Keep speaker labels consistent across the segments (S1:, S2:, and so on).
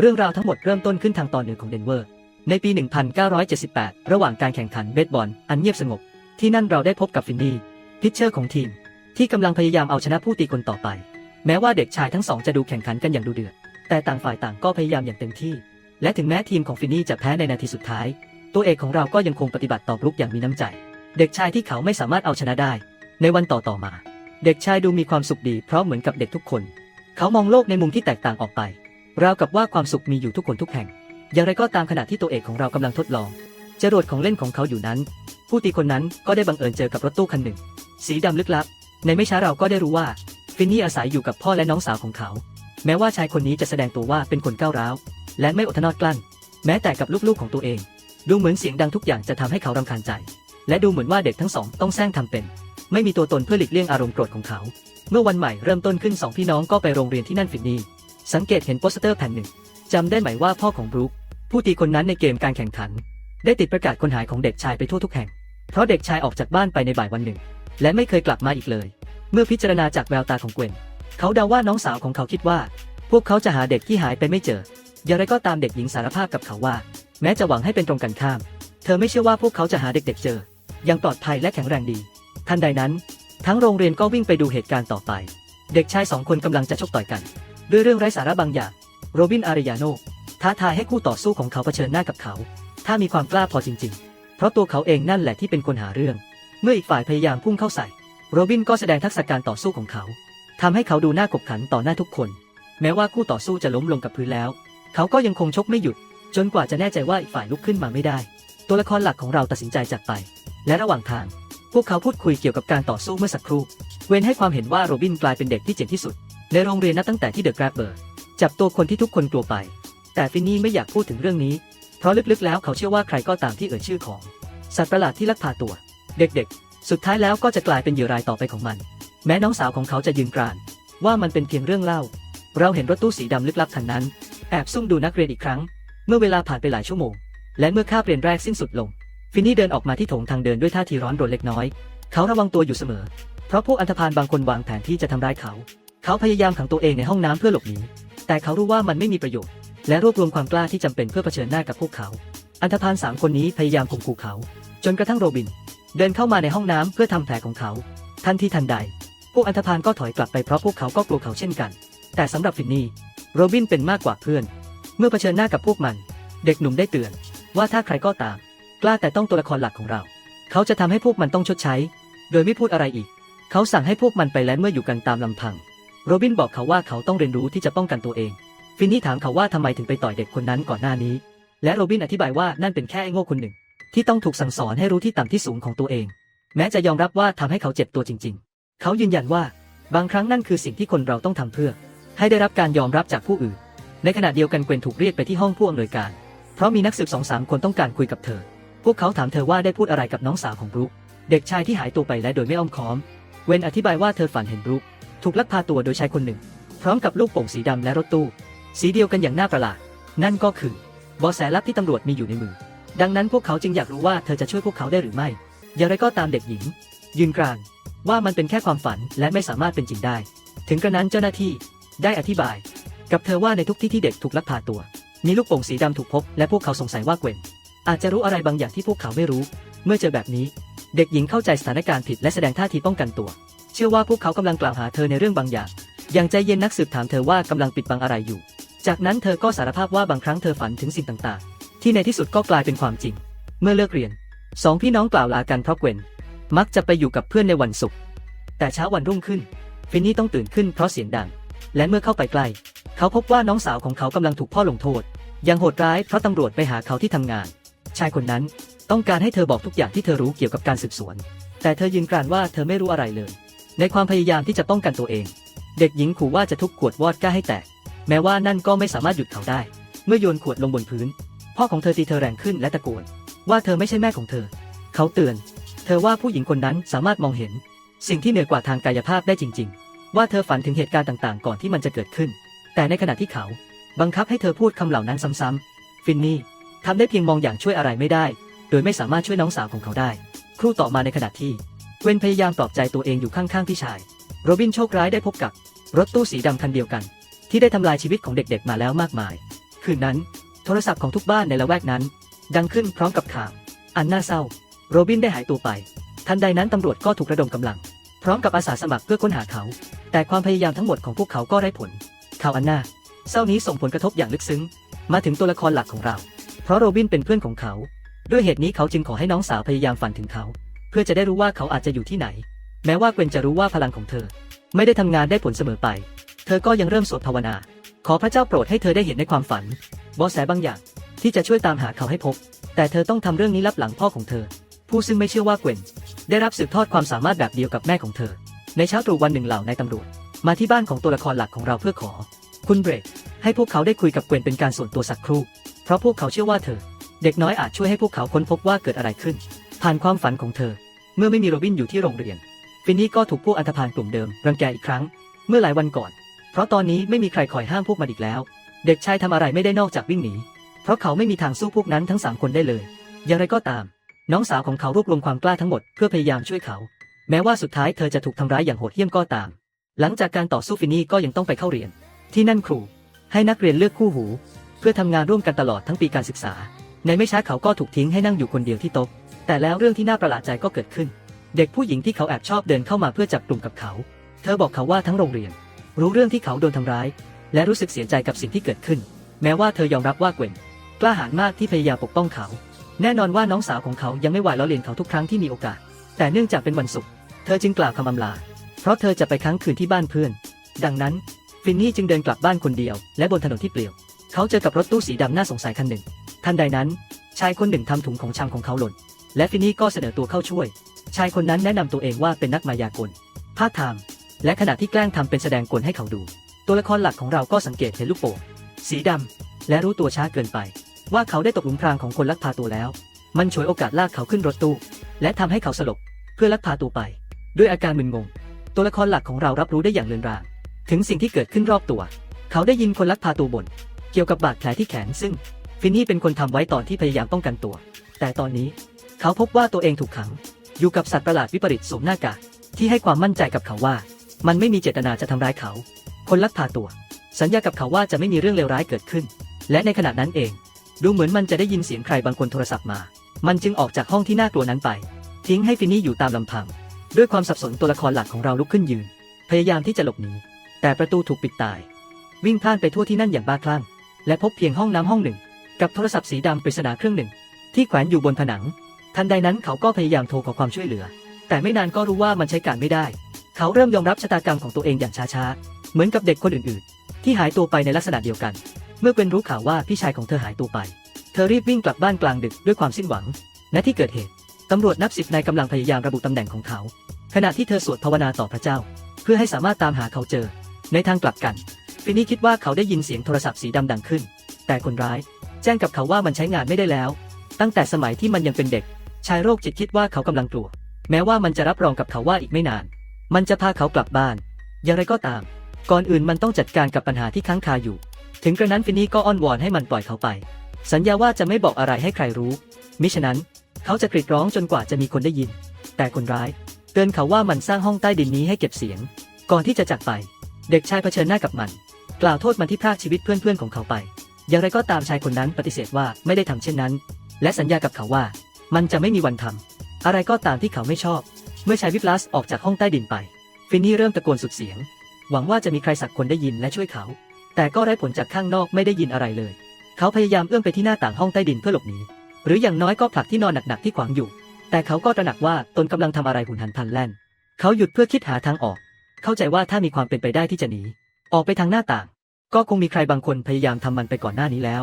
S1: เรื่องราวทั้งหมดเริ่มต้นขึ้นทางตอนเหนือของเดนเวอร์ ในปี 1978 ระหว่างการแข่งขันเบสบอลอันเงียบสงบ ที่นั่นเราได้พบกับฟินนี่พิชเชอร์ของทีม ที่กำลังพยายามเอาชนะผู้ตีคนต่อไป แม้ว่าเด็กชายทั้งสองจะดูแข่งขันกันอย่างดูเดือด แต่ต่างฝ่ายต่างก็พยายามอย่างเต็มที่ และถึงแม้ทีมของฟินนี่จะแพ้ในนาทีสุดท้าย ตัวเอกของเราก็ยังคงปฏิบัติต่อบรุกอย่างมีน้ำใจ เด็กชายที่เขาไม่สามารถเอาชนะได้ ในวันต่อต่อๆมา เด็กชายดูมีความสุขดีเพราะเหมือนกับเด็กทุกคน เขามองโลกในมุมที่แตกต่างออกไป ราวกับว่าความสุขมีอยู่ทุกคนทุกแห่ง อย่างไรก็ตามขณะที่ตัวเอกของเรากำลังทดลองจรวดของเล่นของเขาอยู่นั้น ผู้ตีคนนั้นก็ได้บังเอิญเจอกับรถตู้คันหนึ่ง สีดำลึกลับ ในไม่ช้าเราก็ได้รู้ว่าฟินนี่อาศัยอยู่กับพ่อและน้องสาวของเขา แม้ว่าชายคนนี้จะแสดงตัวว่าเป็นคนก้าวร้าว และไม่อดทนอดกลั้น แม้แต่กับลูกๆของตัวเอง ดูเหมือนเสียงดังทุกอย่างจะทำให้เขารำคาญใจ และดูเหมือนว่าเด็กทั้งสองต้องแซงทำเป็น ไม่มีตัวตนเพื่อหลีกเลี่ยงอารมณ์โกรธของเขา เมื่อวันใหม่เริ่มต้นขึ้นสองพี่น้องก็ไปโรงเรียนที่นั่นฟินนี่ สังเกตเห็นโปสเตอร์แผ่นหนึ่งจำได้ไหมว่าพ่อของบรูคผู้ตีคนนั้นในเกมการแข่งขัน ได้ติดประกาศคนหายของเด็กชายไปทั่วทุกแห่ง เพราะเด็กชายออกจากบ้านไปในบ่ายวันหนึ่ง และไม่เคยกลับมาอีกเลย เมื่อพิจารณาจากแววตาของเกวนเขาเดาว่าน้องสาวของเขาคิดว่า พวกเขาจะหาเด็กที่หายไปไม่เจอ อย่างไรก็ตามเด็กหญิงสารภาพกับเขาว่า แม้จะหวังให้เป็นตรงกันข้าม เธอไม่เชื่อว่าพวกเขาจะหาเด็กๆเจอย่างปลอดภัยและแข็งแรงดี ทันใดนั้น ทั้งโรงเรียนก็วิ่งไปดูเหตุการณ์ต่อไป เด็กชายสองคนกำลังจะชกต่อยกัน ด้วยเรื่องไร้สาระบางอย่าง โรบินอาริยาโนท้าทายให้คู่ต่อสู้ของเขาเผชิญหน้ากับเขา ถ้ามีความกล้าพอจริง ๆ เพราะตัวเขาเองนั่นแหละที่เป็นคนหาเรื่อง เมื่ออีกฝ่ายพยายามพุ่งเข้าใส่ โรบินก็แสดงทักษะการต่อสู้ของเขาทำให้เขาดูน่ากบขันต่อหน้าทุกคน แม้ว่าคู่ต่อสู้จะล้มลงกับพื้นแล้ว เขาก็ยังคงชกไม่หยุด จนกว่าจะแน่ใจว่าอีกฝ่ายลุกขึ้นมาไม่ได้ ตัวละครหลักของเราตัดสินใจจากไป และระหว่างทาง พวกเขาพูดคุยเกี่ยวกับการต่อสู้เมื่อสักครู่ เวนให้ความเห็นว่าโรบินกลายเป็นเด็กที่เจ๋งที่สุด ในโรงเรียนนับตั้งแต่ที่เดอะแกรบเบอร์จับตัวคนที่ทุกคนกลัวไป แต่ฟินนี่ไม่อยากพูดถึงเรื่องนี้ เพราะลึกๆแล้วเขาเชื่อว่าใครก็ตามที่เอ่ยชื่อของ สัตว์ประหลาดที่ลักพาตัว เด็กๆ สุดท้ายแล้วก็จะกลายเป็นเหยื่อรายต่อไปของมัน แม้น้องสาวของเขาจะยืนกราน ว่ามันเป็นเพียงเรื่องเล่า เราเห็นรถตู้สีดำลึกลับคันนั้น แอบซุ่มดูนักเรียนอีกครั้ง เมื่อเวลาผ่านไปหลายชั่วโมง และเมื่อคาบเรียนแรกสิ้นสุดลง ฟินนี่เดินออกมาที่โถงทางเดินด้วยท่าทีร้อนรนเล็กน้อย เขาระวังตัวอยู่เสมอ เพราะพวกอันธพาลบางคนวางแผนที่จะทำร้ายเขา เขาพยายามขังตัวเองในห้องน้ำเพื่อหลบหนี แต่เขารู้ว่ามันไม่มีประโยชน์ และรวบรวมความกล้าที่จำเป็นเพื่อเผชิญหน้ากับพวกเขา อันธพาลสามคนนี้พยายามข่มขู่เขา จนกระทั่งโรบิน เดินเข้ามาในห้องน้ำเพื่อทำแผลของเขา ทันทีทันใด พวกอันธพาลก็ถอยกลับไปเพราะพวกเขาก็กลัวเขาเช่นกัน แต่สำหรับฟินนี่ โรบินเป็นมากกว่าเพื่อน เมื่อเผชิญหน้ากับพวกมัน เด็กหนุ่มได้เตือน ว่าถ้าใครก็ตาม กล้าแต่ต้องตัวละครหลักของเรา เขาจะทำให้พวกมันต้องชดใช้ โดยไม่พูดอะไรอีก เขาสั่งให้พวกมันไปแล้วเมื่ออยู่กันตามลำพัง โรบินบอกเขาว่าเขาต้องเรียนรู้ที่จะป้องกันตัวเอง ฟินนี่ถามเขาว่าทำไมถึงไปต่อยเด็กคนนั้นก่อนหน้านี้ และโรบินอธิบายว่านั่นเป็นแค่ไอ้โง่คนหนึ่ง ที่ต้องถูกสั่งสอนให้รู้ที่ต่ำที่สูงของตัวเอง แม้จะยอมรับว่าทำให้เขาเจ็บตัวจริง ๆ เขายืนยันว่า บางครั้งนั่นคือสิ่งที่คนเราต้องทำเพื่อ ให้ได้รับการยอมรับจากผู้อื่น ในขณะเดียวกันเกวนถูกเรียกไปที่ห้องผู้อำนวยการ เพราะมีนักสืบสองสามคนต้องการคุยกับเธอ พวกเขาถามเธอว่าได้พูดอะไรกับน้องสาวของบรูคเด็กชายที่หายตัวไปและโดยไม่อ้อมค้อม เวนอธิบายว่าเธอฝันเห็นบรูค ถูกลักพาตัวโดยชายคนหนึ่ง พร้อมกับลูกโป่งสีดำและรถตู้ สีเดียวกันอย่างน่าประหลาด นั่นก็คือบาะแสลับที่ตำรวจมีอยู่ในมือ ดังนั้นพวกเขาจึงอยากรู้ว่าเธอจะช่วยพวกเขาได้หรือไม่ อย่างไรก็ตามเด็กหญิง ยืนกรานว่ามันเป็นแค่ความฝันและไม่สามารถเป็นจริงได้ ถึงกระนั้นเจ้าหน้าที่ได้อธิบาย กับเธอว่าในทุกที่ที่เด็กถูกลักพาตัว มีลูกโป่งสีดำถูกพบ และพวกเขาสงสัยว่าเกวนอาจจะรู้อะไรบางอย่างที่พวกเขาไม่รู้ เมื่อเจอแบบนี้ เด็กหญิงเข้าใจสถานการณ์ผิดและแสดงท่าทีป้องกันตัว ชื่อว่าพวกเขากำลังกล่าวหาเธอในเรื่องบางอย่าง อย่างใจเย็นนักสืบถามเธอว่ากำลังปิดบังอะไรอยู่ จากนั้นเธอก็สารภาพว่าบางครั้งเธอฝันถึงสิ่งต่างๆ ที่ในที่สุดก็กลายเป็นความจริง เมื่อเลิกเรียนสองพี่น้องกล่าวลากันเพราะเกวนมักจะไปอยู่กับเพื่อนในวันศุกร์แต่เช้าวันรุ่งขึ้น ฟินนี่ต้องตื่นขึ้นเพราะเสียงดัง และเมื่อเข้าไปใกล้ เขาพบว่าน้องสาวของเขากำลังถูกพ่อลงโทษอยังโหดร้ายเพราะตำรวจไปหาเขาที่ทำงาน ชายคนนั้นต้องการให้เธอบอกทุกอย่างที่เธอรู้เกี่ยวกับการสืบสวน แต่เธอยืนกรานว่าเธอไม่รู้อะไรเลย ในความพยายามที่จะป้องกันตัวเอง เด็กหญิงขู่ว่าจะทุบขวดวอดก้าให้แตก แม้ว่านั่นก็ไม่สามารถหยุดเขาได้ เมื่อโยนขวดลงบนพื้น พ่อของเธอตีเธอแรงขึ้นและตะโกน ว่าเธอไม่ใช่แม่ของเธอ เขาเตือน เธอว่าผู้หญิงคนนั้นสามารถมองเห็น สิ่งที่เหนือกว่าทางกายภาพได้จริง ๆ ว่าเธอฝันถึงเหตุการณ์ต่างๆ ก่อนที่มันจะเกิดขึ้น แต่ในขณะที่เขา บังคับให้เธอพูดคำเหล่านั้นซ้ำๆฟินนี่ทำได้เพียงมองอย่างช่วยอะไรไม่ได้ โดยไม่สามารถช่วยน้องสาวของเขาได้ ครู่ต่อมาในขณะที่ เวนพยายามปลอบใจตัวเองอยู่ข้างๆพี่ชาย โรบินโชคร้ายได้พบกับ รถตู้สีดำคันเดียวกัน ที่ได้ทำลายชีวิตของเด็กๆมาแล้วมากมาย คืนนั้น โทรศัพท์ของทุกบ้านในละแวกนั้น ดังขึ้นพร้อมกับข่าวอันน่าเศร้า โรบินได้หายตัวไป ทันใดนั้นตำรวจก็ถูกระดมกำลัง พร้อมกับอาสาสมัครเพื่อค้นหาเขา แต่ความพยายามทั้งหมดของพวกเขาก็ไร้ผลข่าวอันน่าเศร้านี้ส่งผลกระทบอย่างลึกซึ้ง มาถึงตัวละครหลักของเรา เพราะโรบินเป็นเพื่อนของเขา ด้วยเหตุนี้เขาจึงขอให้น้องสาวพยายามฝันถึงเขา เพื่อจะได้รู้ว่าเขาอาจจะอยู่ที่ไหน แม้ว่าเกวนจะรู้ว่าพลังของเธอ ไม่ได้ทำงานได้ผลเสมอไป เธอก็ยังเริ่มสวดภาวนา ขอพระเจ้าโปรดให้เธอได้เห็นในความฝันบาะแสบางอย่างที่จะช่วยตามหาเขาให้พบ แต่เธอต้องทำเรื่องนี้ลับหลังพ่อของเธอ ผู้ซึ่งไม่เชื่อว่าเกวนได้รับสืบทอดความสามารถแบบเดียวกับแม่ของเธอ ในเช้าตรู่วันหนึ่งเหล่านายตำรวจมาที่บ้านของตัวละครหลักของเราเพื่อขอ คุณเบรกให้พวกเขาได้คุยกับเกวนเป็นการส่วนตัวสักครู่ เพราะพวกเขาเชื่อว่าเธอ เด็กน้อยอาจช่วยให้พวกเขาค้นพบว่าเกิดอะไรขึ้น ผ่านความฝันของเธอ เมื่อไม่มีโรบินอยู่ที่โรงเรียน ฟินนี่ก็ถูกพวกอันธพาลกลุ่มเดิมรังแกอีกครั้ง เมื่อหลายวันก่อน เพราะตอนนี้ไม่มีใครคอยห้ามพวกมันอีกแล้ว เด็กชายทำอะไรไม่ได้นอกจากวิ่งหนี เพราะเขาไม่มีทางสู้พวกนั้นทั้งสามคนได้เลย อย่างไรก็ตาม น้องสาวของเขารวบรวมความกล้าทั้งหมดเพื่อพยายามช่วยเขา แม้ว่าสุดท้ายเธอจะถูกทำร้ายอย่างโหดเหี้ยมก็ตาม หลังจากการต่อสู้ฟินนี่ก็ยังต้องไปเข้าเรียน ที่นั่นครู ให้นักเรียนเลือกคู่หู เพื่อทำงานร่วมกันตลอดทั้งปีการศึกษา ในไม่ช้าเขาก็ถูกทิ้งให้นั่งอยู่คนเดียวที่โต๊ะ แต่แล้วเรื่องที่น่าประหลาดใจก็เกิดขึ้น เด็กผู้หญิงที่เขาแอบชอบเดินเข้ามาเพื่อจับกลุ่มกับเขา เธอบอกเขาว่าทั้งโรงเรียน รู้เรื่องที่เขาโดนทำร้าย และรู้สึกเสียใจกับสิ่งที่เกิดขึ้น แม้ว่าเธอยอมรับว่าเกวนกล้าหาญมากที่พยายามปกป้องเขา แน่นอนว่าน้องสาวของเขายังไม่ไหวล้อเลียนเขาทุกครั้งที่มีโอกาส แต่เนื่องจากเป็นวันศุกร์เธอจึงกล่าวคำอำลา เพราะเธอจะไปค้างคืนที่บ้านเพื่อน ดังนั้นฟินนี่จึงเดินกลับบ้านคนเดียว และบนถนนที่เปลี่ยว เขาเจอกับรถตู้สีดำน่าสงสัยคันหนึ่ง ทันใดนั้น ชายคนหนึ่งทำถุงของชำของเขาหล่น และฟินนี่ก็เสนอตัวเข้าช่วย ชายคนนั้นแนะนำตัวเองว่าเป็นนักมายากลพาดไทม์และขณะที่แกล้งทำเป็นแสดงกลให้เขาดู ตัวละครหลักของเราก็สังเกตเห็นลูกโป่งสีดำและรู้ตัวช้าเกินไป ว่าเขาได้ตกหลุมพรางของคนลักพาตัวแล้ว มันฉวยโอกาสลากเขาขึ้นรถตู้ และทำให้เขาสลบเพื่อลักพาตัวไป ด้วยอาการมึนงง ตัวละครหลักของเรารับรู้ได้อย่างเลือนราง ถึงสิ่งที่เกิดขึ้นรอบตัว เขาได้ยินคนลักพาตัวบ่นเกี่ยวกับบาดแผลที่แขนซึ่งฟินนี่เป็นคนทำไว้ตอนที่พยายามป้องกันตัว แต่ตอนนี้ เขาพบว่าตัวเองถูกขัง อยู่กับสัตว์ประหลาดวิปริตสวมหน้ากากที่ให้ความมั่นใจกับเขาว่า มันไม่มีเจตนาจะทำร้ายเขา คนลักพาตัว สัญญากับเขาว่าจะไม่มีเรื่องเลวร้ายเกิดขึ้น และในขณะนั้นเอง ดูเหมือนมันจะได้ยินเสียงใครบางคนโทรศัพท์มา มันจึงออกจากห้องที่น่ากลัวนั้นไป ทิ้งให้ฟินนี่อยู่ตามลำพัง ด้วยความสับสนตัวละครหลักของเราลุกขึ้นยืน พยายามที่จะหลบหนีแต่ประตูถูกปิดตาย วิ่งพ่านไปทั่วที่นั่นอย่างบ้าคลั่งและพบเพียงห้องน้ำห้องหนึ่ง กับโทรศัพท์สีดำปริศนาเครื่องหนึ่ง ที่แขวนอยู่บนผนัง ทันใดนั้นเขาก็พยายามโทรขอความช่วยเหลือ แต่ไม่นานก็รู้ว่ามันใช้การไม่ได้ เขาเริ่มยอมรับชะตากรรมของตัวเองอย่างช้าๆ เหมือนกับเด็กคนอื่นๆ ที่หายตัวไปในลักษณะเดียวกัน เมื่อเป็นรู้ข่าวว่าพี่ชายของเธอหายตัวไป เธอรีบวิ่งกลับบ้านกลางดึกด้วยความสิ้นหวัง ณ ที่เกิดเหตุตำรวจนับสิบนายกำลังพยายามระบุตำแหน่งของเขา ขณะที่เธอสวดภาวนาต่อพระเจ้า เพื่อให้สามารถตามหาเขาเจอ ในทางกลับกันฟินนี่คิดว่าเขาได้ยินเสียงโทรศัพท์สีดำดังขึ้น แต่คนร้าย แจ้งกับเขาว่ามันใช้งานไม่ได้แล้ว ตั้งแต่สมัยที่มันยังเป็นเด็ก ชายโรคจิตคิดว่าเขากำลังกลัว แม้ว่ามันจะรับรองกับเขาว่าอีกไม่นาน มันจะพาเขากลับบ้าน อย่างไรก็ตาม ก่อนอื่นมันต้องจัดการกับปัญหาที่ค้างคาอยู่ ถึงกระนั้นฟินนี่ก็อ้อนวอนให้มันปล่อยเขาไป สัญญาว่าจะไม่บอกอะไรให้ใครรู้ มิฉะนั้น เขาจะกรีดร้องจนกว่าจะมีคนได้ยิน แต่คนร้าย เตือนเขาว่ามันสร้างห้องใต้ดินนี้ให้เก็บเสียง ก่อนที่จะจากไป เด็กชายเผชิญหน้ากับมัน กล่าวโทษมันที่พรากชีวิตเพื่อนๆของเขาไป อย่างไรก็ตามชายคนนั้นปฏิเสธว่าไม่ได้ทำเช่นนั้น และสัญญากับเขาว่า มันจะไม่มีวันทำอะไรก็ตามที่เขาไม่ชอบ เมื่อชายวิปลัสออกจากห้องใต้ดินไป ฟินนี่เริ่มตะโกนสุดเสียง หวังว่าจะมีใครสักคนได้ยินและช่วยเขา แต่ก็ไร้ผลจากข้างนอกไม่ได้ยินอะไรเลย เขาพยายามเอื้อมไปที่หน้าต่างห้องใต้ดินเพื่อหลบหนีหรืออย่างน้อยก็ผลักที่นอนหนักๆที่ขวางอยู่ แต่เขาก็ตระหนักว่าตนกำลังทำอะไรหุนหันพลันแล่น เขาหยุดเพื่อคิดหาทางออก เข้าใจว่าถ้ามีความเป็นไปได้ที่จะหนีออกไปทางหน้าต่าง ก็คงมีใครบางคนพยายามทำมันไปก่อนหน้านี้แล้ว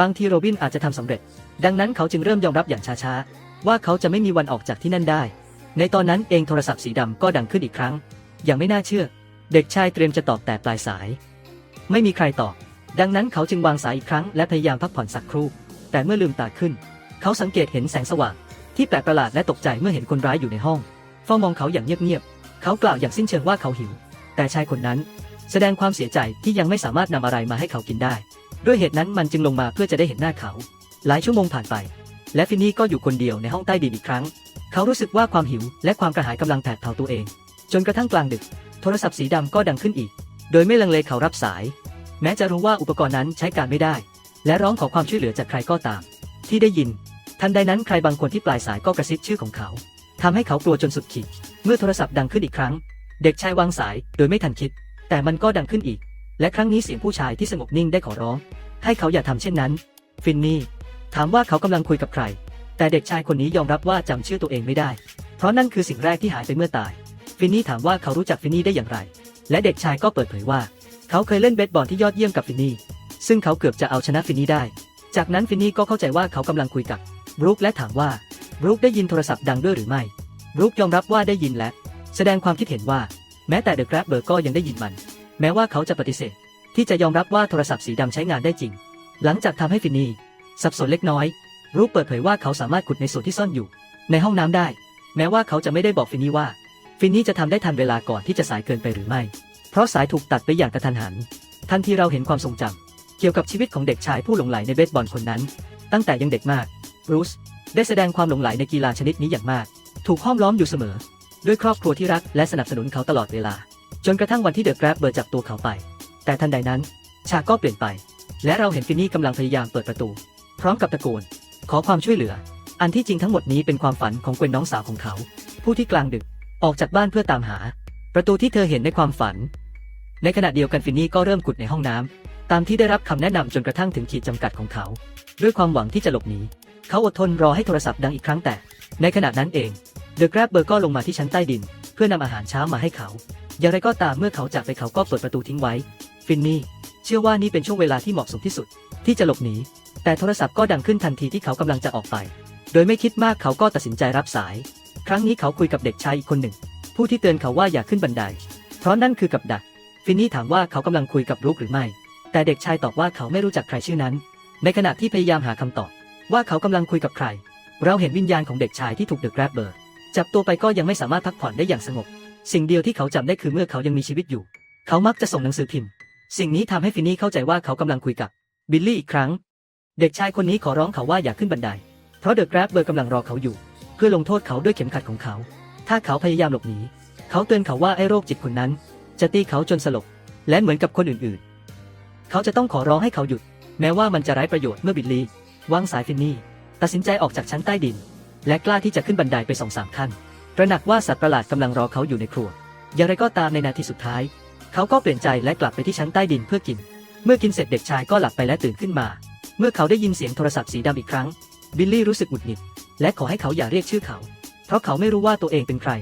S1: บางทีโรบินอาจจะทำสำเร็จ ดังนั้นเขาจึงเริ่มยอมรับอย่างช้าๆ ว่าเขาจะไม่มีวันออกจากที่นั่นได้ ในตอนนั้นเองโทรศัพท์สีดำก็ดังขึ้นอีกครั้ง อย่างไม่น่าเชื่อ เด็กชายเตรียมจะตอบแต่ปลายสาย ไม่มีใครตอบ ดังนั้นเขาจึงวางสายอีกครั้งและพยายามพักผ่อนสักครู่ แต่เมื่อลืมตาขึ้น เขาสังเกตเห็นแสงสว่างที่แปลกประหลาดและตกใจเมื่อเห็นคนร้ายอยู่ในห้องเฝ้ามองเขาอย่างเงียบๆ เขากล่าวอย่างสิ้นเชิงว่าเขาหิว แต่ชายคนนั้น แสดงความเสียใจที่ยังไม่สามารถนำอะไรมาให้เขากินได้ ด้วยเหตุนั้นมันจึงลงมาเพื่อจะได้เห็นหน้าเขา หลายชั่วโมงผ่านไป และฟินนี่ก็อยู่คนเดียวในห้องใต้ดินอีกครั้ง เขารู้สึกว่าความหิวและความกระหายกำลังแผดเผาตัวเอง จนกระทั่งกลางดึก โทรศัพท์สีดำก็ดังขึ้นอีก โดยไม่ลังเลเขารับสาย แม้จะรู้ว่าอุปกรณ์นั้นใช้การไม่ได้ และร้องขอความช่วยเหลือจากใครก็ตาม ที่ได้ยิน ทันใดนั้นใครบางคนที่ปลายสายก็กระซิบชื่อของเขาทำให้เขากลัวจนสุดขีด เมื่อโทรศัพท์ดังขึ้นอีกครั้ง เด็กชายวางสายโดยไม่ทันคิด แต่มันก็ดังขึ้นอีก และครั้งนี้เสียงผู้ชายที่สงบนิ่งได้ขอร้อง ให้เขาอย่าทำเช่นนั้น ฟินนี่ ถามว่าเขากำลังคุยกับใคร แต่เด็กชายคนนี้ยอมรับว่าจำชื่อตัวเองไม่ได้ เพราะนั่นคือสิ่งแรกที่หายไปเมื่อตาย ฟินนี่ถามว่าเขารู้จักฟินนี่ได้อย่างไร และเด็กชายก็เปิดเผยว่า เขาเคยเล่นเบสบอลที่ยอดเยี่ยมกับฟินนี่ ซึ่งเขาเกือบจะเอาชนะฟินนี่ได้ จากนั้นฟินนี่ก็เข้าใจว่าเขากำลังคุยกับบรูคและถามว่าบรูคได้ยินโทรศัพท์ดังด้วยหรือไม่บรูคยอมรับว่าได้ยินและ แสดงความคิดเห็นว่า แม้แต่เดอะแกร็บเบอร์ก็ยังได้ยินมัน แม้ว่าเขาจะปฏิเสธ ที่จะยอมรับว่าโทรศัพท์สีดำใช้งานได้จริง หลังจากทำให้ฟินนี่สับสนเล็กน้อย รูคเปิดเผยว่าเขาสามารถขุดในส่วนที่ซ่อนอยู่ ในห้องน้ำได้ แม้ว่าเขาจะไม่ได้บอกฟินนี่ว่า ฟินนี่จะทำได้ทันเวลาก่อนที่จะสายเกินไปหรือไม่ เพราะสายถูกตัดไปอย่างกระทันหัน ทันทีเราเห็นความทรงจำเกี่ยวกับชีวิตของเด็กชายผู้หลงใหลในเบสบอลคนนั้น ตั้งแต่ยังเด็กมากบรูซได้แสดงความหลงใหลในกีฬาชนิดนี้อย่างมาก ถูกห้อมล้อมอยู่เสมอ ด้วยครอบครัวที่รักและสนับสนุนเขาตลอดเวลา จนกระทั่งวันที่เดอะแกร็บเบอร์จับตัวเขาไป แต่ทันใดนั้น ฉากก็เปลี่ยนไป และเราเห็นฟินนี่กำลังพยายามเปิดประตู พร้อมกับตะโกน ขอความช่วยเหลือ อันที่จริงทั้งหมดนี้เป็นความฝันของเกวนน้องสาวของเขา ผู้ที่กลางดึกออกจากบ้านเพื่อตามหา ประตูที่เธอเห็นในความฝัน ในขณะเดียวกันฟินนี่ก็เริ่มขุดในห้องน้ำตามที่ได้รับคำแนะนำจนกระทั่งถึงขีดจำกัดของเขา ด้วยความหวังที่จะหลบหนีเขาอดทนรอให้โทรศัพท์ดังอีกครั้งแต่ ในขณะนั้นเองเดอะแกร็บเบอร์ก็ลงมาที่ชั้นใต้ดิน เพื่อนำอาหารเช้ามาให้เขา อย่างไรก็ตามเมื่อเขาจากไปเขาก็เปิดประตูทิ้งไว้ ฟินนี่ เชื่อว่านี่เป็นช่วงเวลาที่เหมาะสมที่สุด ที่จะหลบหนี แต่โทรศัพท์ก็ดังขึ้นทันทีที่เขากำลังจะออกไป โดยไม่คิดมากเขาก็ตัดสินใจรับสาย ครั้งนี้เขาคุยกับเด็กชายอีกคนหนึ่ง ผู้ที่เตือนเขาว่าอย่าขึ้นบันได เพราะนั่นคือกับดัก ฟินนี่ถามว่าเขากำลังคุยกับลูกหรือไม่ แต่เด็กชายตอบว่าเขาไม่รู้จักใครชื่อนั้น ในขณะที่พยายามหาคำตอบ ว่าเขากำลังคุยกับใคร เราเห็นวิญญาณของเด็กชายที่ถูกเดอะแกร็บเบอร์จับตัวไปก็ยังไม่สามารถพักผ่อนได้อย่างสงบ สิ่งเดียวที่เขาจำได้คือเมื่อเขายังมีชีวิตอยู่ เขามักจะส่งหนังสือพิมพ์ สิ่งนี้ทำให้ฟินนี่เข้าใจว่าเขากำลังคุยกับบิลลี่อีกครั้ง เด็กชายคนนี้ขอร้องเขาว่าอย่าขึ้นบันได เพราะเดอะแกร็บเบอร์กำลังรอเขาอยู่ เพื่อลงโทษเขาด้วยเข็มขัดของเขา ถ้าเขาพยายามหลบหนี เขาเตือนเขาว่าไอ้โรคจิตคนนั้น จะตีเขาจนสลบ และเหมือนกับคนอื่นๆ เขาจะต้องขอร้องให้เขาหยุด แม้ว่ามันจะไร้ประโยชน์เมื่อบิลลี่วางสายฟินนี่ ตัดสินใจออกจากชั้นใต้ดิน และกล้าที่จะขึ้นบันไดไปสองสามขั้น ตระหนักว่าสัตว์ประหลาดกำลังรอเขาอยู่ในครัว อย่างไรก็ตามในนาทีสุดท้าย เขาก็เปลี่ยนใจและกลับไปที่ชั้นใต้ดินเพื่อกิน เมื่อกินเสร็จเด็กชายก็หลับไปและตื่นขึ้นมา เมื่อเขาได้ยินเสียงโทรศัพท์สีดำอีกครั้ง บิลลี่รู้สึกหงุดหงิด และขอให้เขาอย่าเรียกชื่อเขา เพราะเขาไม่รู้ว่าตัวเองเป็นใคร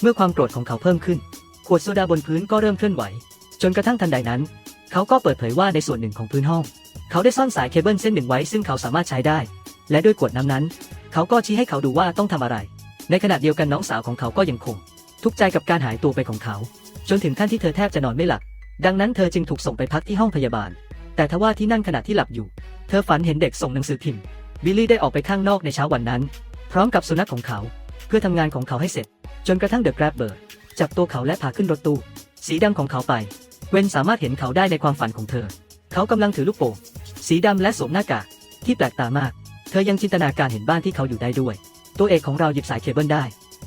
S1: เมื่อความโกรธของเขาเพิ่มขึ้น ขวดโซดาบนพื้นก็เริ่มเคลื่อนไหว จนกระทั่งทันใดนั้น เขาก็เปิดเผยว่าในส่วนหนึ่งของพื้นห้อง เขาได้ซ่อนสายเคเบิลเส้นหนึ่งไว้ซึ่งเขาสามารถใช้ได้ และด้วยกวดน้ำนั้น เขาก็ชี้ให้เขาดูว่าต้องทำอะไร ในขณะเดียวกันน้องสาวของเขาก็ยังคง ทุกข์ใจกับการหายตัวไปของเขา จนถึงขั้นที่เธอแทบจะนอนไม่หลับ ดังนั้นเธอจึงถูกส่งไปพักที่ห้องพยาบาล แต่ทว่าที่นั่นขณะที่หลับอยู่ เธอฝันเห็นเด็กส่งหนังสือพิมพ์ บิลลี่ได้ออกไปข้างนอกในเช้าวันนั้น พร้อมกับสุนัขของเขา เพื่อทำงานของเขาให้เสร็จ จนกระทั่งเดอะแกร็บเบอร์จับตัวเขาและพาขึ้นรถตู้ สีดำของเขาไป เวนสามารถเห็นเขาได้ในความฝันของเธอ เขากำลังถือลูกโป่งสีดำและสวมหน้ากากที่แปลกตามาก เธอยังจินตนาการเห็นบ้านที่เขาอยู่ได้ด้วย ตัวเอกของเราหยิบสายเคเบิลได้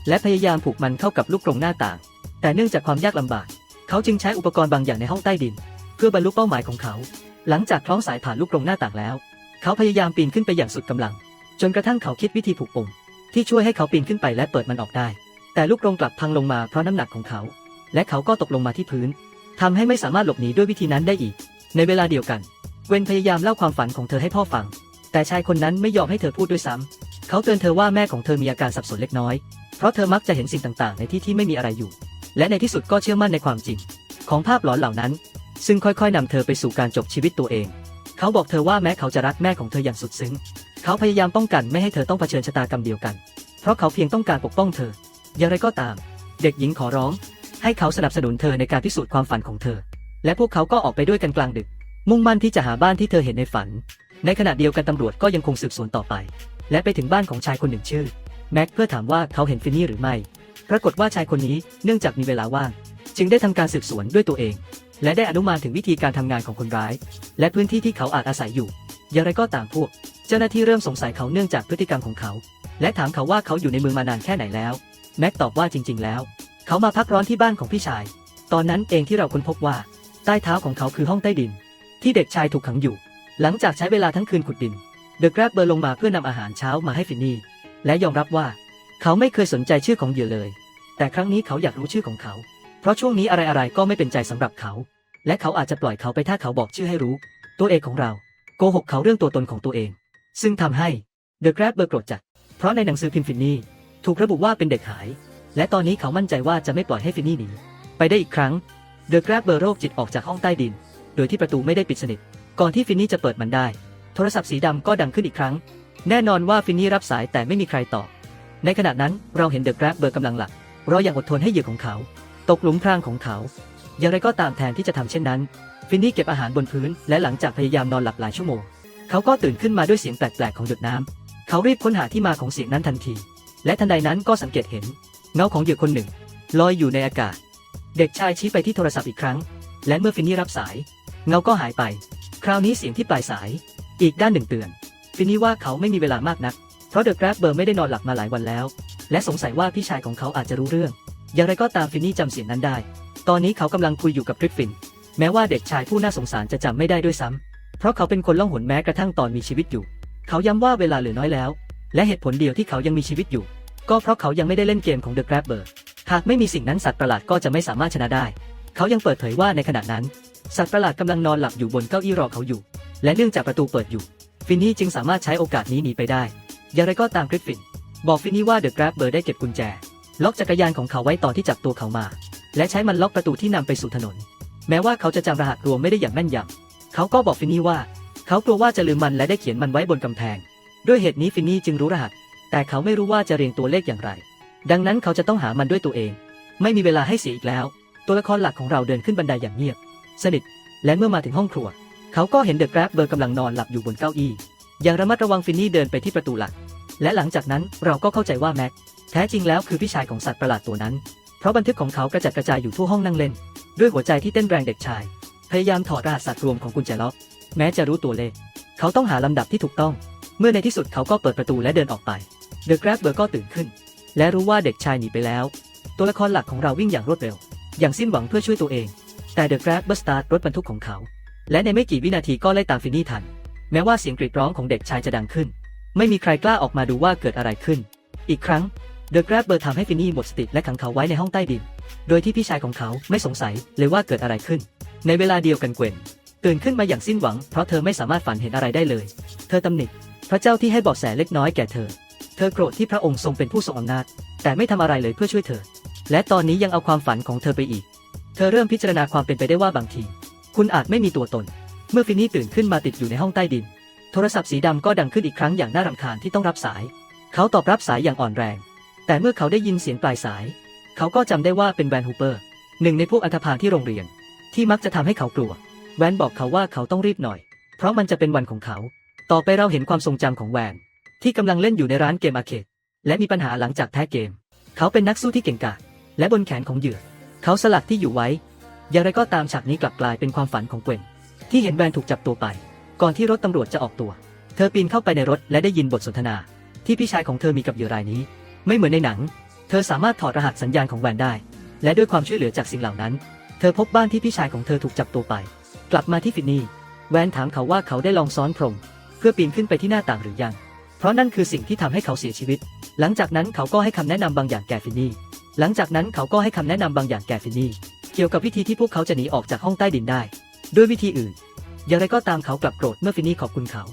S1: และพยายามผูกมันเข้ากับลูกกรงหน้าต่าง แต่เนื่องจากความยากลำบาก เขาจึงใช้อุปกรณ์บางอย่างในห้องใต้ดิน เพื่อบรรลุเป้าหมายของเขา หลังจากคล้องสายผ่านลูกกรงหน้าต่างแล้ว เขาพยายามปีนขึ้นไปอย่างสุดกำลัง จนกระทั่งเขาคิดวิธีผูกปมที่ช่วยให้เขาปีนขึ้นไปและเปิดมันออกได้ แต่ลูกกรงกลับพังลงมาเพราะน้ำหนักของเขา และเขาก็ตกลงมาที่พื้นทำให้ไม่สามารถหลบหนีด้วยวิธีนั้นได้อีก ในเวลาเดียวกัน เวนพยายามเล่าความฝันของเธอให้พ่อฟัง แต่ชายคนนั้นไม่ยอมให้เธอพูดด้วยซ้ำ เขาเตือนเธอว่าแม่ของเธอมีอาการสับสนเล็กน้อย เพราะเธอมักจะเห็นสิ่งต่างๆ ในที่ที่ไม่มีอะไรอยู่ และในที่สุดก็เชื่อมั่นในความจริง ของภาพหลอนเหล่านั้น ซึ่งค่อยๆนำเธอไปสู่การจบชีวิตตัวเอง เขาบอกเธอว่าแม้เขาจะรักแม่ของเธออย่างสุดซึ้ง เขาพยายามป้องกันไม่ให้เธอต้องเผชิญชะตากรรมเดียวกัน เพราะเขาเพียงต้องการปกป้องเธอ อย่างไรก็ตาม เด็กหญิงขอร้อง ให้เขาสนับสนุนเธอในการพิสูจน์ความฝันของเธอ และพวกเขาก็ออกไปด้วยกันกลางดึก มุ่งมั่นที่จะหาบ้านที่เธอเห็นในฝัน ในขณะเดียวกันตำรวจก็ยังคงสืบสวนต่อไป และไปถึงบ้านของชายคนหนึ่งชื่อ แม็กเพื่อถามว่าเขาเห็นฟินนี่หรือไม่ ปรากฏว่าชายคนนี้เนื่องจากมีเวลาว่าง จึงได้ทำการสืบสวนด้วยตัวเอง และได้อนุมานถึงวิธีการทำงานของคนร้าย และพื้นที่ที่เขาอาจอาศัยอยู่ อย่างไรก็ตามพวก เจ้าหน้าที่เริ่มสงสัยเขาเนื่องจากพฤติกรรมของเขา และถามเขาว่าเขาอยู่ในเมืองมานานแค่ไหนแล้วแม็กตอบว่าจริง ๆ แล้ว เขามาพักร้อนที่บ้านของพี่ชาย ตอนนั้นเองที่เราค้นพบว่า ใต้เท้าของเขาคือห้องใต้ดิน ที่เด็กชายถูกขังอยู่ หลังจากใช้เวลาทั้งคืนขุดดิน เดอะแกรบเบอร์ลงมาเพื่อนำอาหารเช้ามาให้ฟินนี่ และยอมรับว่า เขาไม่เคยสนใจชื่อของเหยื่อเลย แต่ครั้งนี้เขาอยากรู้ชื่อของเขา เพราะช่วงนี้อะไรๆก็ไม่เป็นใจสำหรับเขา และเขาอาจจะปล่อยเขาไปถ้าเขาบอกชื่อให้รู้ ตัวเอกของเราโกหกเขาเรื่องตัวตนของตัวเอง ซึ่งทำให้เดอะแกรบเบอร์โกรธจัด เพราะในหนังสือพิมพ์ฟินนี่ถูกระบุว่าเป็นเด็กหาย และตอนนี้เขามั่นใจว่าจะไม่ปล่อยให้ฟินนี่หนีไปได้อีกครั้งเดอะแกรบเบอร์โรคจิตออกจากห้องใต้ดิน โดยที่ประตูไม่ได้ปิดสนิท ก่อนที่ฟินนี่จะเปิดมันได้ โทรศัพท์สีดำก็ดังขึ้นอีกครั้ง แน่นอนว่าฟินนี่รับสายแต่ไม่มีใครตอบ ในขณะนั้นเราเห็นเดอะแกร็บเบอร์กำลังหลับรออย่างอดทนให้เหยื่อของเขา ตกหลุมพรางของเขา อย่างไรก็ตามแทนที่จะทำเช่นนั้น ฟินนี่เก็บอาหารบนพื้น และหลังจากพยายามนอนหลับหลายชั่วโมง เขาก็ตื่นขึ้นมาด้วยเสียงแปลกๆของหยดน้ำ เขารีบค้นหาที่มาของเสียงนั้นทันที และทันใดนั้นก็สังเกตเห็นเงาของเหยื่อคนหนึ่ง ลอยอยู่ในอากาศ เด็กชายชี้ไปที่โทรศัพท์อีกครั้ง และเมื่อฟินนี่รับสาย เงาก็หายไป คราวนี้เสียงที่ปลายสาย อีกด้านหนึ่งเตือนฟินนี่ว่าเขาไม่มีเวลามากนัก เพราะเดอะแกร็บเบอร์ไม่ได้นอนหลับมาหลายวันแล้ว และสงสัยว่าพี่ชายของเขาอาจจะรู้เรื่อง อย่างไรก็ตามฟินนี่จำเสียงนั้นได้ ตอนนี้เขากำลังคุยอยู่กับกริฟฟิน แม้ว่าเด็กชายผู้น่าสงสารจะจำไม่ได้ด้วยซ้ำเพราะเขาเป็นคนล่องหนแม้กระทั่งตอนมีชีวิตอยู่ เขาย้ำว่าเวลาเหลือน้อยแล้ว และเหตุผลเดียวที่เขายังมีชีวิตอยู่ ก็เพราะเขายังไม่ได้เล่นเกมของ The Grabber หากไม่มีสิ่งนั้นสัตว์ประหลาดก็จะไม่สามารถชนะได้ เขายังเปิดเผยว่าในขณะนั้น สัตว์ประหลาดกำลังนอนหลับอยู่บนเก้าอี้รอเขาอยู่ และเนื่องจากประตูเปิดอยู่ ฟินนี่จึงสามารถใช้โอกาสนี้หนีไปได้ อย่างไรก็ตามกริฟฟิน บอกฟินนี่ว่าเดอะ r ก b บเบอร์ได้เก็บกุญแจ ล็อกจักรยานของเขาไว้ตอนที่จับตัวเขามา และใช้มันล็อกประตูที่นำไปสู่ถนน แม้ว่าเขาจะจำรหัสรวมไม่ได้อย่างแม่นยำเขาก็บอกฟินนี่ว่า เขากลัวว่าจะลืมมันและได้เขียนมันไว้บนกำแพง ด้วยเหตุนี้ฟินนี่จึงรู้รหัส แต่เขาไม่รู้ว่าจะเรียงตัวเลขอย่างไร ดังนั้นเขาจะต้องหามันด้วยตัวเอง ไม่มีเวลาให้เสียอีกแล้ว ตัวละครหลักของเราเดินขึ้นบันไดอย่างเงียบ สนิทและเมื่อมาถึงห้องครัว เขาก็เห็นเดอะแกร็บเบอร์กำลังนอนหลับอยู่บนเก้าอี้ อย่างระมัดระวังฟินนี่เดินไปที่ประตูหลัก และหลังจากนั้นเราก็เข้าใจว่าแม็กแท้จริงแล้วคือพี่ชายของสัตว์ประหลาดตัวนั้น เพราะบันทึกของเขากระจัดกระจายอยู่ทั่วห้องนั่งเล่น ด้วยหัวใจที่เต้นแรงเด็กชาย พยายามถอดรหัสสัตว์รวมของกุญแจล็อก แม้จะรู้ตัวเลข เขาต้องหาลำดับที่ถูกต้อง เมื่อในที่สุดเขาก็เปิดประตูและเดินออกไป เดอะแกร็บเบอร์ก็ตื่นขึ้น และรู้ว่าเด็กชายหนีไปแล้ว ตัวละครหลักของเราวิ่งอย่างรวดเร็ว อย่างสิ้นหวังเพื่อช่วยตัวเอง แต่เดอะแกร็บเบอร์สตาร์ทรถบรรทุกของเขา และในไม่กี่วินาทีก็ไล่ตามฟินนี่ทัน แม้ว่าเสียงกรีดร้องของเด็กชายจะดังขึ้น ไม่มีใครกล้าออกมาดูว่าเกิดอะไรขึ้น อีกครั้งเดอะแกร็บเบอร์ทำให้ฟินนี่หมดสติและขังเขาไว้ในห้องใต้ดิน โดยที่พี่ชายของเขาไม่สงสัยเลยว่าเกิดอะไรขึ้น ในเวลาเดียวกันเกวนตื่นขึ้นมาอย่างสิ้นหวัง เพราะเธอไม่สามารถฝันเห็นอะไรได้เลย เธอตำหนิพระเจ้าที่ให้เบาะแสเล็กน้อยแก่เธอ เธอโกรธที่พระองค์ทรงเป็นผู้ทรงอำนาจ แต่ไม่ทำอะไรเลยเพื่อช่วยเธอ และตอนนี้ยังเอาความฝันของเธอไปอีก เธอเริ่มพิจารณาความเป็นไปได้ว่าบางที คุณอาจไม่มีตัวตน เมื่อฟินนี่ตื่นขึ้นมาติดอยู่ในห้องใต้ดิน โทรศัพท์สีดำก็ดังขึ้นอีกครั้งอย่างน่ารำคาญที่ต้องรับสาย เขาตอบรับสายอย่างอ่อนแรง แต่เมื่อเขาได้ยินเสียงปลายสาย เขาก็จำได้ว่าเป็นแวนฮูเปอร์ หนึ่งในพวกอันธพาลที่โรงเรียน ที่มักจะทำให้เขากลัว แวนบอกเขาว่าเขาต้องรีบหน่อย เพราะมันจะเป็นวันของเขา ต่อไปเราเห็นความทรงจำของแวน ที่กำลังเล่นอยู่ในร้านเกมอาเคดและมีปัญหาหลังจากแพ้เกม เขาเป็นนักสู้ที่เก่งกาจและบนแขนของเหยื่อ เขาสลักที่อยู่ไว้ อย่างไรก็ตามฉากนี้กลับกลายเป็นความฝันของเกวนที่เห็นแวนถูกจับตัวไป ก่อนที่รถตำรวจจะออกตัว เธอปีนเข้าไปในรถและได้ยินบทสนทนา ที่พี่ชายของเธอมีกับเหยื่อรายนี้ ไม่เหมือนในหนัง เธอสามารถถอดรหัสสัญญาณของแวนได้ และด้วยความช่วยเหลือจากสิ่งเหล่านั้น เธอพบบ้านที่พี่ชายของเธอถูกจับตัวไป กลับมาที่ฟินนี่แวนถามเขาว่าเขาได้ลองซ้อนพรม เพื่อปีนขึ้นไปที่หน้าต่างหรือยัง เพราะนั่นคือสิ่งที่ทำให้เขาเสียชีวิต หลังจากนั้นเขาก็ให้คำแนะนำบางอย่างแก่ฟินนี่ หลังจากนั้นเขาก็ให้คำแนะนำบางอย่างแก่ฟินนี่เกี่ยวกับวิธีที่พวกเขาจะหนีออกจากห้องใต้ดินได้ ด้วยวิธีอื่น อย่างไรก็ตามเขากลับโกรธเมื่อฟินนี่ขอบคุณเขา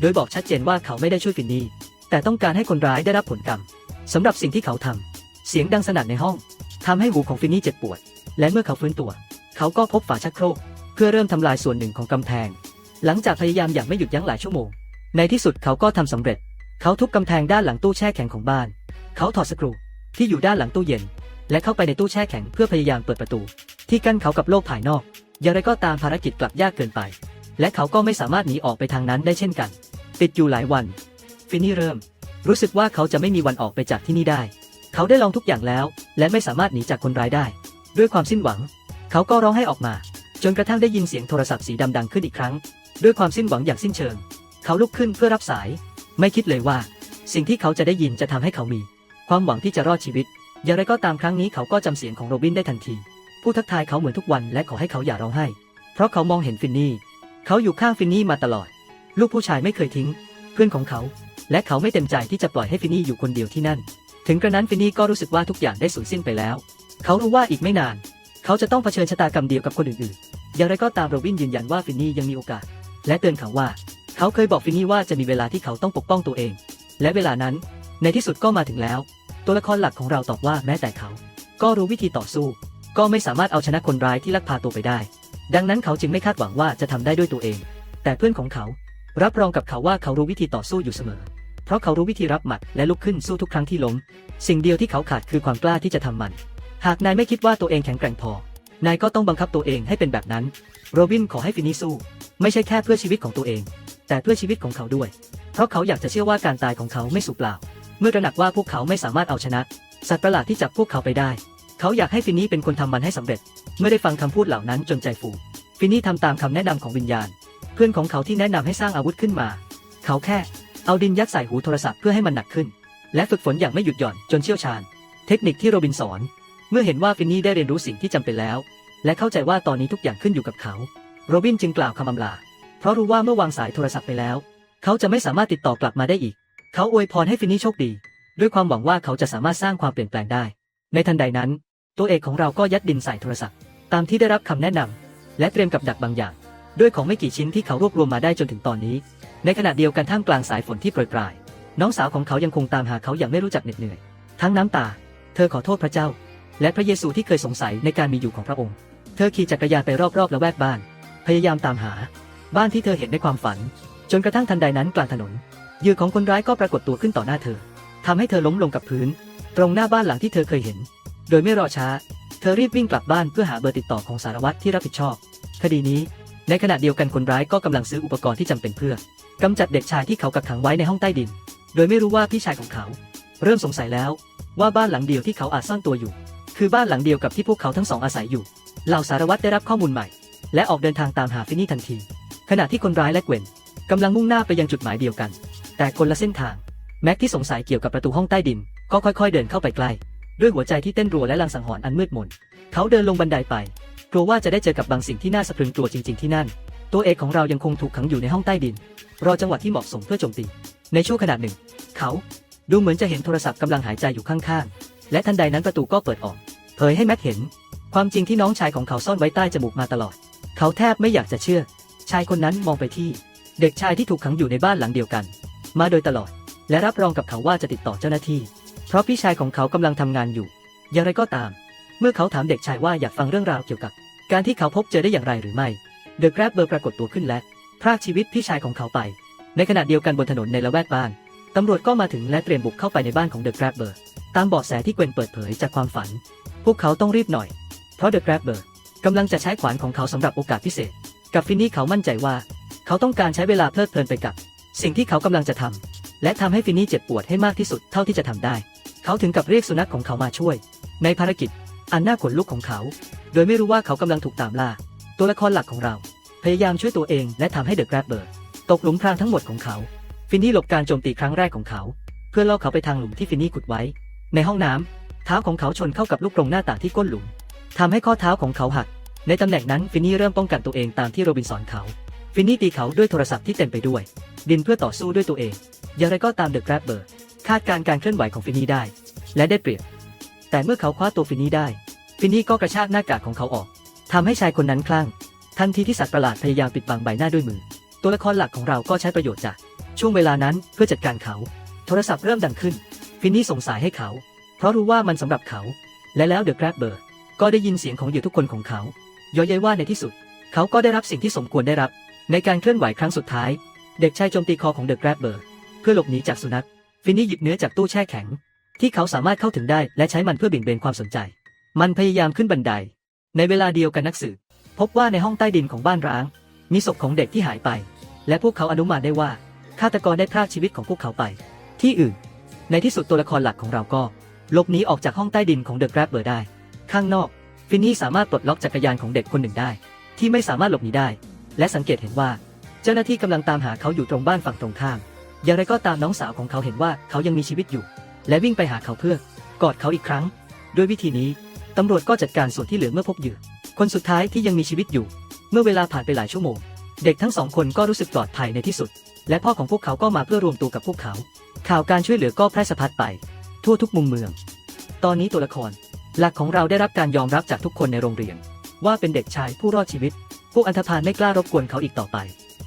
S1: โดยบอกชัดเจนว่าเขาไม่ได้ช่วยฟินนี่แต่ต้องการให้คนร้ายได้รับผลกรรมสำหรับสิ่งที่เขาทำเสียงดังสนั่นในห้องทำให้หูของฟินนี่เจ็บปวด และเมื่อเขาฟื้นตัว เขาก็พบฝาชักโครก เพื่อเริ่มทำลายส่วนหนึ่งของกำแพง หลังจากพยายามอย่างไม่หยุดยั้งหลายชั่วโมง ในที่สุดเขาก็ทำสำเร็จ เขาทุบกำแพงด้านหลังตู้แช่แข็งของบ้าน เขาถอดสกรู ที่อยู่ด้านหลังตู้เย็น และเข้าไปในตู้แช่แข็งเพื่อพยายามเปิดประตู ที่กั้นเขากับโลกภายนอก อย่างไรก็ตามภารกิจกลับยากเกินไป และเขาก็ไม่สามารถหนีออกไปทางนั้นได้เช่นกัน ติดอยู่หลายวัน ฟินนี่เริ่ม รู้สึกว่าเขาจะไม่มีวันออกไปจากที่นี่ได้ เขาได้ลองทุกอย่างแล้ว และไม่สามารถหนีจากคนร้ายได้ ด้วยความสิ้นหวัง เขาก็ร้องให้ออกมา จนกระทั่งได้ยินเสียงโทรศัพท์สีดำดังขึ้นอีกครั้ง ด้วยความสิ้นหวังอย่างสิ้นเชิง เขาลุกขึ้นเพื่อรับสาย ไม่คิดเลยว่า สิ่งที่เขาจะได้ยินจะทำให้เขามี ความหวังที่จะรอดชีวิต อย่างไรก็ตามครั้งนี้เขาก็จำเสียงของโรบินได้ทันที ผู้ทักทายเขาเหมือนทุกวันและขอให้เขาอย่าร้องไห้ เพราะเขามองเห็นฟินนี่ เขาอยู่ข้างฟินนี่มาตลอด ลูกผู้ชายไม่เคยทิ้ง เพื่อนของเขา และเขาไม่เต็มใจที่จะปล่อยให้ฟินนี่อยู่คนเดียวที่นั่น ถึงกระนั้นฟินนี่ก็รู้สึกว่าทุกอย่างได้สูญสิ้นไปแล้ว เขารู้ว่าอีกไม่นาน เขาจะต้องเผชิญชะตากรรมเดียวกับคนอื่นๆ อย่างไรก็ตามโรบินยืนยันว่าฟินนี่ยังมีโอกาส และเตือนเขาว่า เขาเคยบอกฟินนี่ว่าจะมีเวลาที่เขาต้องปกป้องตัวเอง และเวลานั้น ในที่สุดก็มาถึงแล้ว ตัวละครหลักของเราตอบว่าแม้แต่เขา ก็รู้วิธีต่อสู้ ก็ไม่สามารถเอาชนะคนร้ายที่ลักพาตัวไปได้ ดังนั้นเขาจึงไม่คาดหวังว่าจะทำได้ด้วยตัวเอง แต่เพื่อนของเขา รับรองกับเขาว่าเขารู้วิธีต่อสู้อยู่เสมอ เพราะเขารู้วิธีรับหมัดและลุกขึ้นสู้ทุกครั้งที่ล้ม สิ่งเดียวที่เขาขาดคือความกล้าที่จะทำมัน หากนายไม่คิดว่าตัวเองแข็งแกร่งพอ นายก็ต้องบังคับตัวเองให้เป็นแบบนั้น โรบินขอให้ฟินนี่สู้ ไม่ใช่แค่เพื่อชีวิตของตัวเอง แต่เพื่อชีวิตของเขาด้วย เพราะเขาอยากจะเชื่อว่าการตายของเขาไม่สูญเปล่า เมื่อตระหนักว่าพวกเขาไม่สามารถเอาชนะ สัตว์ประหลาดที่จับพวกเขาไปได้ เขาอยากให้ฟินนี่เป็นคนทำมันให้สำเร็จ เมื่อได้ฟังคำพูดเหล่านั้นจนใจฟูฟินนี่ทำตามคำแนะนำของวิญญาณ เพื่อนของเขาที่แนะนำให้สร้างอาวุธขึ้นมา เขาแค่เอาดินยัดใส่หูโทรศัพท์เพื่อให้มันหนักขึ้น และฝึกฝนอย่างไม่หยุดหย่อนจนเชี่ยวชาญ เทคนิคที่โรบินสอน เมื่อเห็นว่าฟินนี่ได้เรียนรู้สิ่งที่จำเป็นแล้ว และเข้าใจว่าตอนนี้ทุกอย่างขึ้นอยู่กับเขา โรบินจึงกล่าวคำอำลา เพราะรู้ว่าเมื่อวางสายโทรศัพท์ไปแล้ว เขาจะไม่สามารถติดต่อกลับมาได้อีก เขาอวยพรให้ฟินนี่โชคดี ด้วยความหวังว่าเขาจะสามารถสร้างความเปลี่ยนแปลงได้ ในทันใดนั้น ตัวเอกของเราก็ยัดดินใส่โทรศัพท์ ตามที่ได้รับคำแนะนำและเตรียมกับดักบางอย่าง ด้วยของไม่กี่ชิ้นที่เขารวบรวมมาได้จนถึงตอนนี้ ในขณะเดียวกันท่ามกลางสายฝนที่โปรยปลาย น้องสาวของเขายังคงตามหาเขาอย่างไม่รู้จักเหน็ดเหนื่อย ทั้งน้ำตา เธอขอโทษพระเจ้า และพระเยซูที่เคยสงสัยในการมีอยู่ของพระองค์ เธอขี่จักรยานไปรอบๆละแวกบ้าน พยายามตามหา บ้านที่เธอเห็นในความฝัน จนกระทั่งทันใดนั้นกลางถนน เหยื่อของคนร้ายก็ปรากฏตัวขึ้นต่อหน้าเธอทำให้เธอล้มลงกับพื้น ตรงหน้าบ้านหลังที่เธอเคยเห็น โดยไม่รอช้า เธอรีบวิ่งกลับบ้านเพื่อหาเบอร์ติดต่อของสารวัตรที่รับผิดชอบ คดีนี้ ในขณะเดียวกันคนร้ายก็กำลังซื้ออุปกรณ์ที่จำเป็นเพื่อกำจัดเด็กชายที่เขากักขังไว้ในห้องใต้ดิน โดยไม่รู้ว่าพี่ชายของเขา เริ่มสงสัยแล้วว่าบ้านหลังเดียวที่เขาอาจซ่อนตัวอยู่ คือบ้านหลังเดียวกับที่พวกเขาทั้งสองอาศัยอยู่ เหล่าสารวัตรได้รับข้อมูลใหม่ และออกเดินทางตามหาฟินนี่ทันที ขณะที่คนร้ายและเกวนกำลังมุ่งหน้าไปยังจุดหมายเดียวกัน แต่คนละเส้นทาง แม็กที่สงสัยเกี่ยวกับประตูห้องใต้ดิน ก็ค่อยๆ เดินเข้าไปใกล้ ด้วยหัวใจที่เต้นรัวและลังสังหรณ์อันมืดมน เขาเดินลงบันไดไป กลัวว่าจะได้เจอกับบางสิ่งที่น่าสะพรึงกลัวจริง ๆที่นั่น ตัวเอกของเรายังคงถูกขังอยู่ในห้องใต้ดิน รอจังหวะที่เหมาะสมเพื่อโจมตี ในช่วงขณะหนึ่ง เขาดูเหมือนจะเห็นโทรศัพท์กำลังหายใจอยู่ข้างๆ และทันใดนั้นประตูก็เปิดออก เผยให้แม็กเห็น ความจริงที่น้องชายของเขาซ่อนไว้ใต้จมูกมาตลอด เขาแทบไม่อยากจะเชื่อ ชายคนนั้นมองไปที่ เด็กชายที่ถูกขังอยู่ในบ้านหลังเดียวกัน มาโดยตลอด และรับรองกับเขาว่าจะติดต่อเจ้าหน้าที่ เพราะพี่ชายของเขากำลังทำงานอยู่ อย่างไรก็ตาม เมื่อเขาถามเด็กชายว่าอยากฟังเรื่องราวเกี่ยวกับ การที่เขาพบเจอได้อย่างไรหรือไม่เดอะแกร็บเบอร์ปรากฏตัวขึ้นและพรากชีวิตพี่ชายของเขาไป ในขณะเดียวกันบนถนนในละแวกบ้านตำรวจก็มาถึงและเตรียมบุกเข้าไปในบ้านของเดอะแกร็บเบอร์ตามเบาะแสที่เกวนเปิดเผยจากความฝัน พวกเขาต้องรีบหน่อย เพราะเดอะแกร็บเบอร์กำลังจะใช้ขวานของเขาสำหรับโอกาสพิเศษ กับฟินนี่เขามั่นใจว่า เขาต้องการใช้เวลาเพลิดเพลินไปกับ สิ่งที่เขากำลังจะทำและทำให้ฟินนี่เจ็บปวดให้มากที่สุดเท่าที่จะทำได้ เขาถึงกับเรียกสุนัขของเขามาช่วย ในภารกิจ อันน่าขนลุกของเขา โดยไม่รู้ว่าเขากำลังถูกตามล่า ตัวละครหลักของเรา พยายามช่วยตัวเองและทำให้เดอะแกรบเบอร์ตกหลุมพรางทั้งหมดของเขา ฟินนี่หลบการโจมตีครั้งแรกของเขา เพื่อล่อเขาไปทางหลุมที่ฟินนี่ขุดไว้ ในห้องน้ำเท้าของเขาชนเข้ากับลูกกรงหน้าต่างที่ก้นหลุมทำให้ข้อเท้าของเขาหัก ในตำแหน่งนั้นฟินนี่เริ่มป้องกันตัวเองตามที่โรบินสอนเขา ฟินนี่ตีเขาด้วยโทรศัพท์ที่เต็มไปด้วย ดินเพื่อต่อสู้ด้วยตัวเอง อย่างไรก็ตามเดอะแกรบเบอร์คาดการการเคลื่อนไหวของฟินนี่ได้ และได้เปรียบ แต่เมื่อเขาคว้าตัวฟินนี่ได้ ฟินนี่ก็กระชากหน้ากากของเขาออกทำให้ชายคนนั้นคลั่ง ทันทีที่สัตว์ประหลาดพยายามปิดบังใบหน้าด้วยมือ ตัวละครหลักของเราก็ใช้ประโยชน์จากช่วงเวลานั้นเพื่อจัดการเขา โทรศัพท์เริ่มดังขึ้น ฟินนี่ส่งสายให้เขา เพราะรู้ว่ามันสำหรับเขา และแล้วเดอะแกรบเบอร์ก็ได้ยินเสียงของเหยื่อทุกคนของเขาย้อยเย้ยว่าในที่สุด เขาก็ได้รับสิ่งที่สมควรได้รับ ในการเคลื่อนไหวครั้งสุดท้าย เด็กชายโจมตีคอของเดอะแกรบเบอร์เพื่อหลบหนีจากสุนัข ฟินนี่หยิบเนื้อจากตู้แช่แข็ง ที่เขาสามารถเข้าถึงได้และใช้มันเพื่อเบี่ยงเบนความสนใจ มันพยายามขึ้นบันได ในเวลาเดียวกันนักสืบพบว่าในห้องใต้ดินของบ้านร้าง มีศพของเด็กที่หายไป และพวกเขาอนุมานได้ว่าฆาตกรได้พรากชีวิตของพวกเขาไป ที่อื่น ในที่สุดตัวละครหลักของเราก็หลบหนีออกจากห้องใต้ดินของเดอะแกรบเบอร์ได้ ข้างนอกฟินนี่สามารถปลดล็อกจักรยานของเด็กคนหนึ่งได้ ที่ไม่สามารถหลบหนีได้ และสังเกตเห็นว่า เจ้าหน้าที่กำลังตามหาเขาอยู่ตรงบ้านฝั่งตรงข้าม อย่างไรก็ตามน้องสาวของเขาเห็นว่าเขายังมีชีวิตอยู่ และวิ่งไปหาเขาเพื่อกอดเขาอีกครั้ง ด้วยวิธีนี้ตำรวจก็จัดการส่วนที่เหลือเมื่อพบเหยื่อคนสุดท้ายที่ยังมีชีวิตอยู่ เมื่อเวลาผ่านไปหลายชั่วโมง เด็กทั้งสองคนก็รู้สึกปลอดภัยในที่สุด และพ่อของพวกเขาก็มาเพื่อรวมตัวกับพวกเขา ข่าวการช่วยเหลือก็แพร่สะพัดไป ทั่วทุกมุมเมือง ตอนนี้ตัวละคร หลักของเราได้รับการยอมรับจากทุกคนในโรงเรียน ว่าเป็นเด็กชายผู้รอดชีวิต พวกอันธพาลไม่กล้ารบกวนเขาอีกต่อไป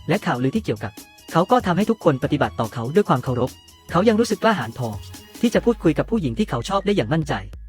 S1: และข่าวลือที่เกี่ยวกับ เขาก็ทำให้ทุกคนปฏิบัติต่อเขาด้วยความเคารพ เขายังรู้สึกกล้าหาญพอที่จะพูดคุยกับผู้หญิงที่เขาชอบได้อย่างมั่นใจ